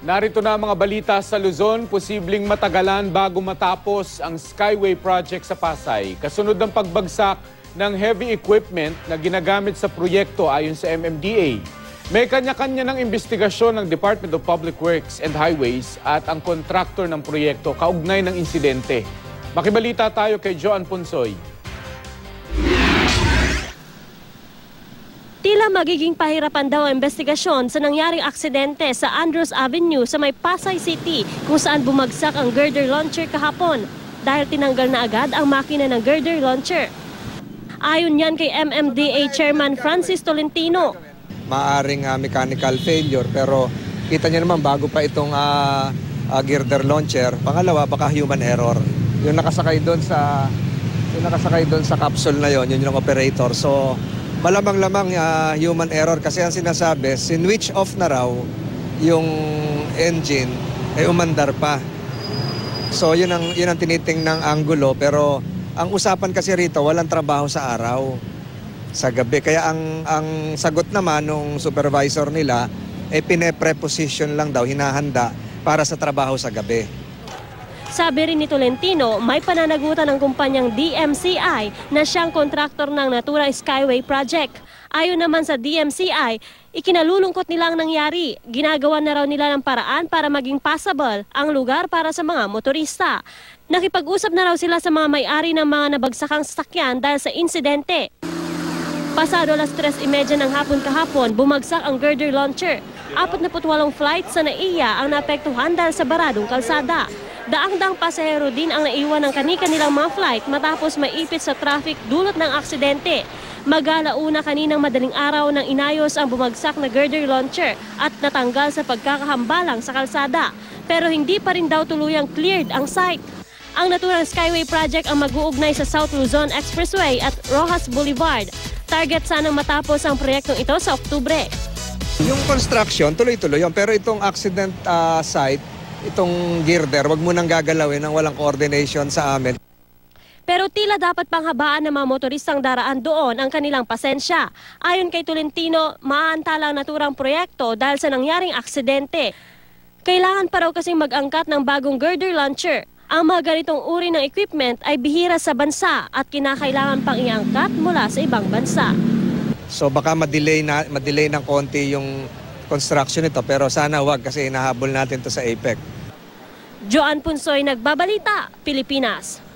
Narito na ang mga balita sa Luzon, posibleng matagalan bago matapos ang Skyway Project sa Pasay. Kasunod ng pagbagsak ng heavy equipment na ginagamit sa proyekto ayon sa MMDA. May kanya-kanya ng investigasyon ng Department of Public Works and Highways at ang kontraktor ng proyekto kaugnay ng insidente. Makibalita tayo kay Joan Punsoy. Tila magiging pahirapan daw ang investigasyon sa nangyaring aksidente sa Andrews Avenue sa may Pasay City kung saan bumagsak ang girder launcher kahapon dahil tinanggal na agad ang makina ng girder launcher. Ayon yan kay MMDA Chairman Francis Tolentino. maaring ah, mechanical failure pero kita niyo naman bago pa itong ah, ah, girder launcher pangalawa baka human error yung nakasakay doon sa yung nakasakay doon sa capsule na yon yun yung operator so malamang-lamang ah, human error. Kasi ang sinasabi sinwitch off na raw yung engine ay umandar pa. So yun ang yun ang tiniting ng angulo. Pero ang usapan kasi rito walang trabaho sa araw sa gabi. Kaya ang ang sagot naman nung supervisor nila eh pine-preposition lang daw hinahanda para sa trabaho sa gabi. Sabi rin ni Tolentino, may pananagutan ng kumpanyang DMCI na siyang kontraktor ng Natura Skyway Project. Ayon naman sa DMCI, ikinalulungkot nilang nangyari. Ginagawa na raw nila ng paraan para maging passable ang lugar para sa mga motorista. Nakipag-usap na raw sila sa mga may-ari ng mga nabagsakang sasakyan dahil sa insidente. Pasado alas 3.30 ng hapon kahapon, bumagsak ang girder launcher. 48 flights sa NAIA ang naapektuhan dahil sa baradong kalsada. Daang-daang pasahero din ang naiwan ng kani-kanilang mga flight matapos maipit sa traffic dulot ng aksidente. Magalauna kaninang madaling araw nang inayos ang bumagsak na girder launcher at natanggal sa pagkakahambalang sa kalsada. Pero hindi pa rin daw tuluyang cleared ang site. Ang naturang Skyway Project ang mag-uugnay sa South Luzon Expressway at Rojas Boulevard. Target sanang matapos ang proyektong ito sa Oktubre. Yung construction tuloy-tuloy yun pero itong accident ah, site itong girder wag mo nang gagalawin nang walang coordination sa amin. Pero tila dapat panghabaan ng mga motoristang daraan doon ang kanilang pasensya. Ayon kay Tolentino, maantala ang naturang proyekto dahil sa nangyaring aksidente. Kailangan pa raw kasing mag-angkat ng bagong girder launcher. Ang mga ganitong uri ng equipment ay bihira sa bansa at kinakailangan pang iangkat mula sa ibang bansa. So baka ma-delay na ma-delay ng konti yung construction nito pero sana wag kasi inahabol natin to sa APEC. Joan Punsoy, Nagbabalita, Pilipinas.